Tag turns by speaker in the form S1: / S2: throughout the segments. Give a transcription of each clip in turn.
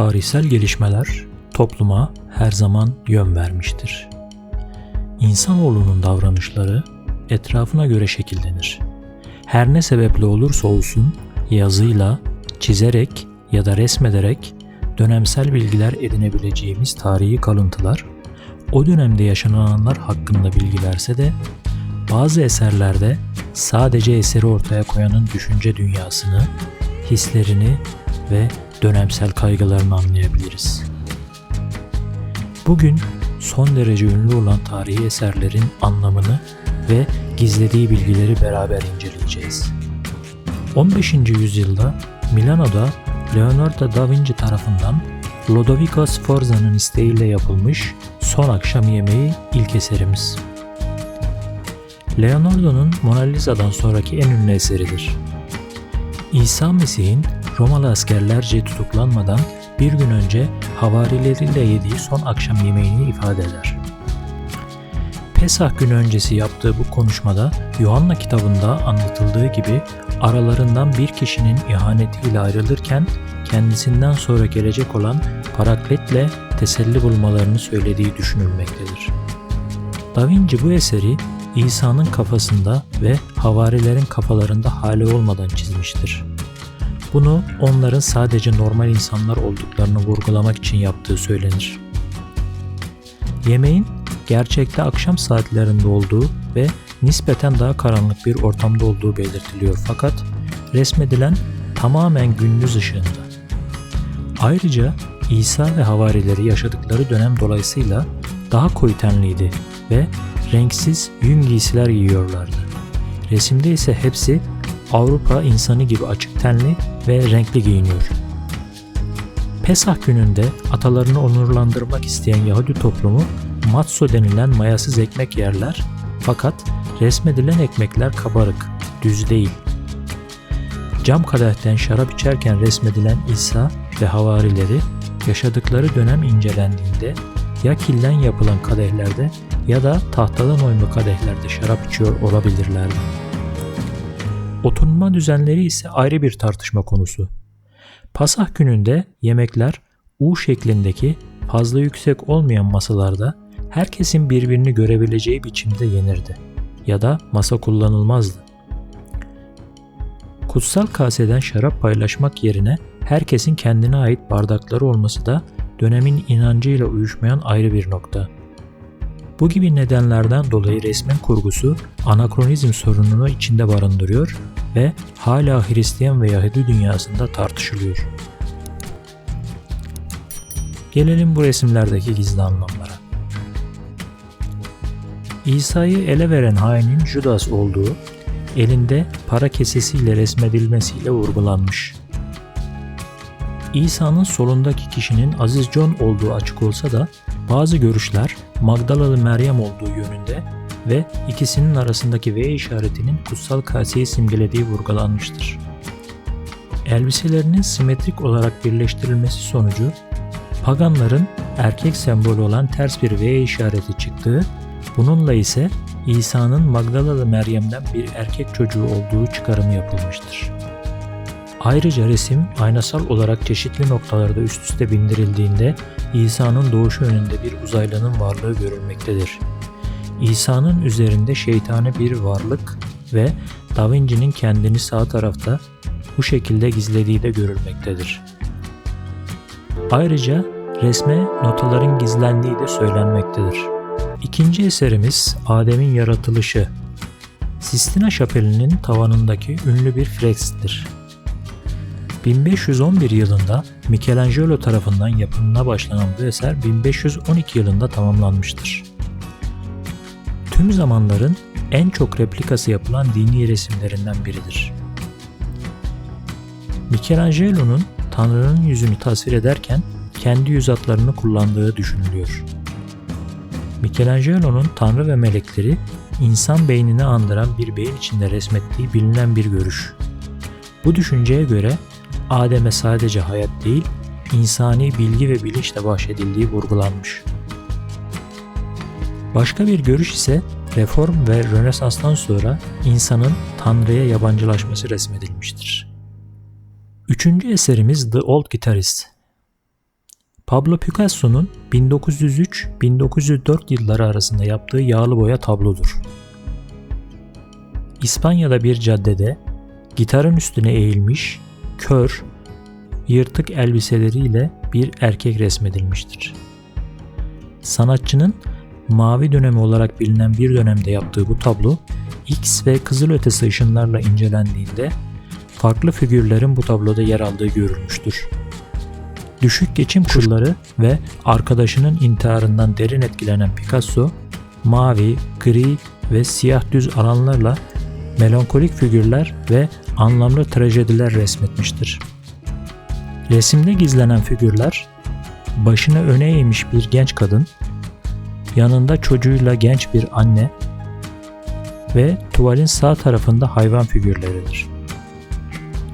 S1: Tarihsel gelişmeler topluma her zaman yön vermiştir. İnsanoğlunun davranışları etrafına göre şekillenir. Her ne sebeple olursa olsun yazıyla, çizerek ya da resmederek dönemsel bilgiler edinebileceğimiz tarihi kalıntılar o dönemde yaşananlar hakkında bilgi verse de bazı eserlerde sadece eseri ortaya koyanın düşünce dünyasını, hislerini ve dönemsel kaygılarını anlayabiliriz. Bugün son derece ünlü olan tarihi eserlerin anlamını ve gizlediği bilgileri beraber inceleyeceğiz. 15. yüzyılda Milano'da Leonardo da Vinci tarafından Lodovico Sforza'nın isteğiyle yapılmış Son Akşam Yemeği ilk eserimiz. Leonardo'nun Mona Lisa'dan sonraki en ünlü eseridir. İsa Mesih'in Romalı askerlerce tutuklanmadan bir gün önce havarileriyle yediği son akşam yemeğini ifade eder. Pesah günü öncesi yaptığı bu konuşmada Yuhanna kitabında anlatıldığı gibi aralarından bir kişinin ihanetiyle ayrılırken kendisinden sonra gelecek olan Parakletle teselli bulmalarını söylediği düşünülmektedir. Da Vinci bu eseri İsa'nın kafasında ve havarilerin kafalarında hali olmadan çizmiştir. Bunu onların sadece normal insanlar olduklarını vurgulamak için yaptığı söylenir. Yemeğin gerçekte akşam saatlerinde olduğu ve nispeten daha karanlık bir ortamda olduğu belirtiliyor fakat resmedilen tamamen gündüz ışığında. Ayrıca İsa ve havarileri yaşadıkları dönem dolayısıyla daha koyu tenliydi ve renksiz yün giysiler giyiyorlardı. Resimde ise hepsi Avrupa insanı gibi açık tenli ve renkli giyiniyor. Pesah gününde atalarını onurlandırmak isteyen Yahudi toplumu matzo denilen mayasız ekmek yerler fakat resmedilen ekmekler kabarık, düz değil. Cam kadehten şarap içerken resmedilen İsa ve havarileri yaşadıkları dönem incelendiğinde ya kilden yapılan kadehlerde ya da tahtadan oyma kadehlerde şarap içiyor olabilirlerdi. Oturma düzenleri ise ayrı bir tartışma konusu. Pasah gününde yemekler U şeklindeki fazla yüksek olmayan masalarda herkesin birbirini görebileceği biçimde yenirdi ya da masa kullanılmazdı. Kutsal kaseden şarap paylaşmak yerine herkesin kendine ait bardakları olması da dönemin inancıyla uyuşmayan ayrı bir nokta. Bu gibi nedenlerden dolayı resmin kurgusu anakronizm sorununu içinde barındırıyor ve hala Hristiyan ve Yahudi dünyasında tartışılıyor. Gelelim bu resimlerdeki gizli anlamlara. İsa'yı ele veren hainin Judas olduğu, elinde para kesesiyle resmedilmesiyle vurgulanmış. İsa'nın solundaki kişinin Aziz John olduğu açık olsa da bazı görüşler Magdalalı Meryem olduğu yönünde ve ikisinin arasındaki V işaretinin kutsal kaseyi simgelediği vurgulanmıştır. Elbiselerinin simetrik olarak birleştirilmesi sonucu paganların erkek sembolü olan ters bir V işareti çıktığı, bununla ise İsa'nın Magdalalı Meryem'den bir erkek çocuğu olduğu çıkarımı yapılmıştır. Ayrıca resim aynasal olarak çeşitli noktalarda üst üste bindirildiğinde İsa'nın doğuşu önünde bir uzaylının varlığı görülmektedir. İsa'nın üzerinde şeytani bir varlık ve Da Vinci'nin kendini sağ tarafta bu şekilde gizlediği de görülmektedir. Ayrıca resme notaların gizlendiği de söylenmektedir. İkinci eserimiz Adem'in yaratılışı. Sistina Şapeli'nin tavanındaki ünlü bir frekstir. 1511 yılında Michelangelo tarafından yapımına başlanan bu eser 1512 yılında tamamlanmıştır. Tüm zamanların en çok replikası yapılan dini resimlerinden biridir. Michelangelo'nun Tanrı'nın yüzünü tasvir ederken kendi yüz hatlarını kullandığı düşünülüyor. Michelangelo'nun Tanrı ve melekleri insan beynini andıran bir beyin içinde resmettiği bilinen bir görüş. Bu düşünceye göre Adem'e sadece hayat değil, insani bilgi ve bilinçle bahşedildiği vurgulanmış. Başka bir görüş ise Reform ve Rönesans'tan sonra insanın Tanrı'ya yabancılaşması resmedilmiştir. Üçüncü eserimiz The Old Guitarist. Pablo Picasso'nun 1903-1904 yılları arasında yaptığı yağlı boya tablodur. İspanya'da bir caddede gitarın üstüne eğilmiş, kör, yırtık elbiseleriyle bir erkek resmedilmiştir. Sanatçının mavi dönemi olarak bilinen bir dönemde yaptığı bu tablo X ve kızılötesi ışınlarla incelendiğinde farklı figürlerin bu tabloda yer aldığı görülmüştür. Düşük geçim koşulları ve arkadaşının intiharından derin etkilenen Picasso, mavi, gri ve siyah düz alanlarla melankolik figürler ve anlamlı trajediler resmetmiştir. Resimde gizlenen figürler, başını öne eğmiş bir genç kadın, yanında çocuğuyla genç bir anne ve tuvalin sağ tarafında hayvan figürleridir.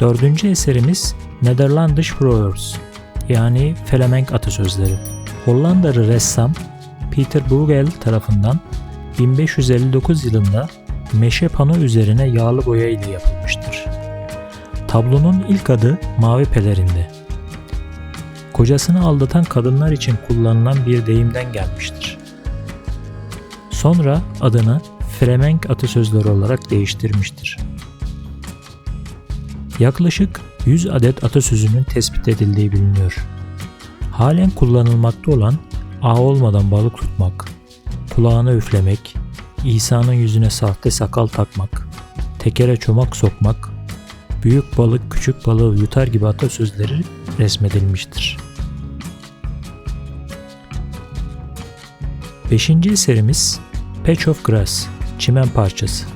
S1: Dördüncü eserimiz Nederlandish Proverbs yani Felemenk atasözleri. Hollandalı ressam Peter Bruegel tarafından 1559 yılında meşe pano üzerine yağlı boya ile yapılmıştır. Tablonun ilk adı Mavi Pelerinde. Kocasını aldatan kadınlar için kullanılan bir deyimden gelmiştir. Sonra adını Fremenk atasözleri olarak değiştirmiştir. Yaklaşık 100 adet atasözünün tespit edildiği biliniyor. Halen kullanılmakta olan ağ olmadan balık tutmak, kulağına üflemek, İsa'nın yüzüne sahte sakal takmak, tekere çomak sokmak, büyük balık küçük balığı yutar gibi atasözleri resmedilmiştir. Beşinci eserimiz Patch of Grass, Çimen Parçası.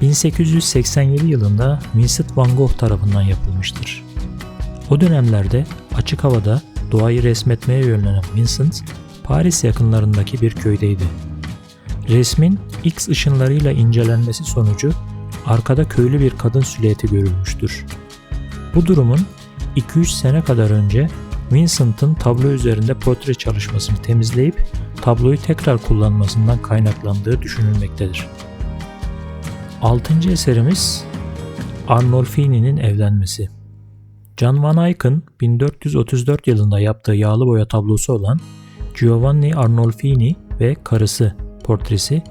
S1: 1887 yılında Vincent van Gogh tarafından yapılmıştır. O dönemlerde açık havada doğayı resmetmeye yönlenen Vincent, Paris yakınlarındaki bir köydeydi. Resmin X ışınlarıyla incelenmesi sonucu arkada köylü bir kadın silüeti görülmüştür. Bu durumun 2-3 sene kadar önce Vincent'ın tablo üzerinde portre çalışmasını temizleyip tabloyu tekrar kullanmasından kaynaklandığı düşünülmektedir. Altıncı eserimiz Arnolfini'nin evlenmesi. John Van Eyck'ın 1434 yılında yaptığı yağlı boya tablosu olan Giovanni Arnolfini ve karısı portresi,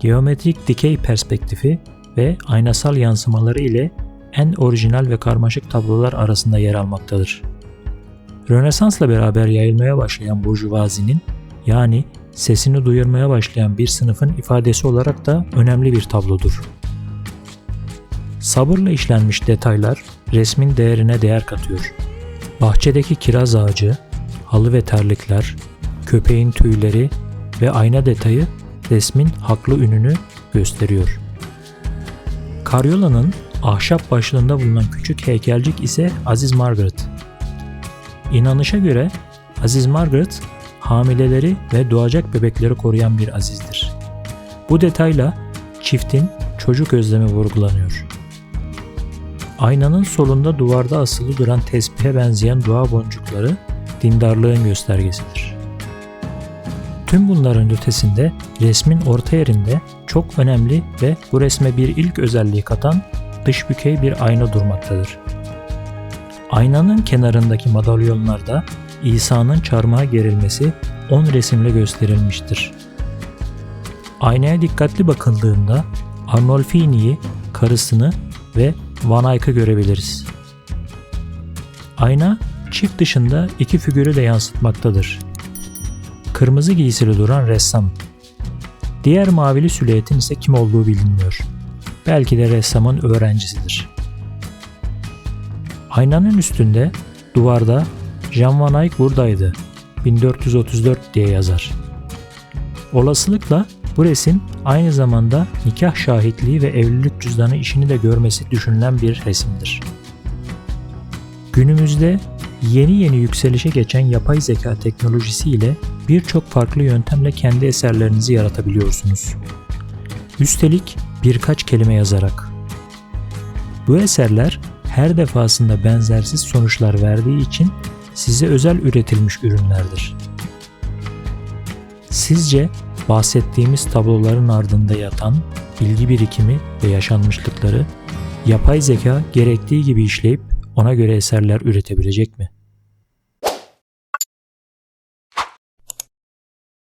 S1: geometrik dikey perspektifi ve aynasal yansımaları ile en orijinal ve karmaşık tablolar arasında yer almaktadır. Rönesans'la beraber yayılmaya başlayan burjuvazinin yani sesini duyurmaya başlayan bir sınıfın ifadesi olarak da önemli bir tablodur. Sabırla işlenmiş detaylar resmin değerine değer katıyor. Bahçedeki kiraz ağacı, halı ve terlikler, köpeğin tüyleri ve ayna detayı resmin haklı ününü gösteriyor. Karyola'nın ahşap başlığında bulunan küçük heykelcik ise Aziz Margaret. İnanışa göre Aziz Margaret hamileleri ve doğacak bebekleri koruyan bir azizdir. Bu detayla çiftin çocuk özlemi vurgulanıyor. Aynanın solunda duvarda asılı duran tesbihe benzeyen dua boncukları dindarlığın göstergesidir. Tüm bunların ötesinde resmin orta yerinde çok önemli ve bu resme bir ilk özelliği katan dış bükey bir ayna durmaktadır. Aynanın kenarındaki madalyonlarda İsa'nın çarmıha gerilmesi 10 resimle gösterilmiştir. Aynaya dikkatli bakıldığında Arnolfini'yi, karısını ve Van Eyck'ı görebiliriz. Ayna çift dışında iki figürü de yansıtmaktadır. Kırmızı giysili duran ressam. Diğer mavili silüetin ise kim olduğu bilinmiyor. Belki de ressamın öğrencisidir. Aynanın üstünde duvarda Jean Van Eyck buradaydı 1434 diye yazar. Olasılıkla bu resim aynı zamanda nikah şahitliği ve evlilik cüzdanı işini de görmesi düşünülen bir resimdir. Günümüzde yeni yeni yükselişe geçen yapay zeka teknolojisi ile birçok farklı yöntemle kendi eserlerinizi yaratabiliyorsunuz. Üstelik birkaç kelime yazarak. Bu eserler her defasında benzersiz sonuçlar verdiği için size özel üretilmiş ürünlerdir. Sizce bahsettiğimiz tabloların ardında yatan bilgi birikimi ve yaşanmışlıkları yapay zeka gerektiği gibi işleyip ona göre eserler üretebilecek mi?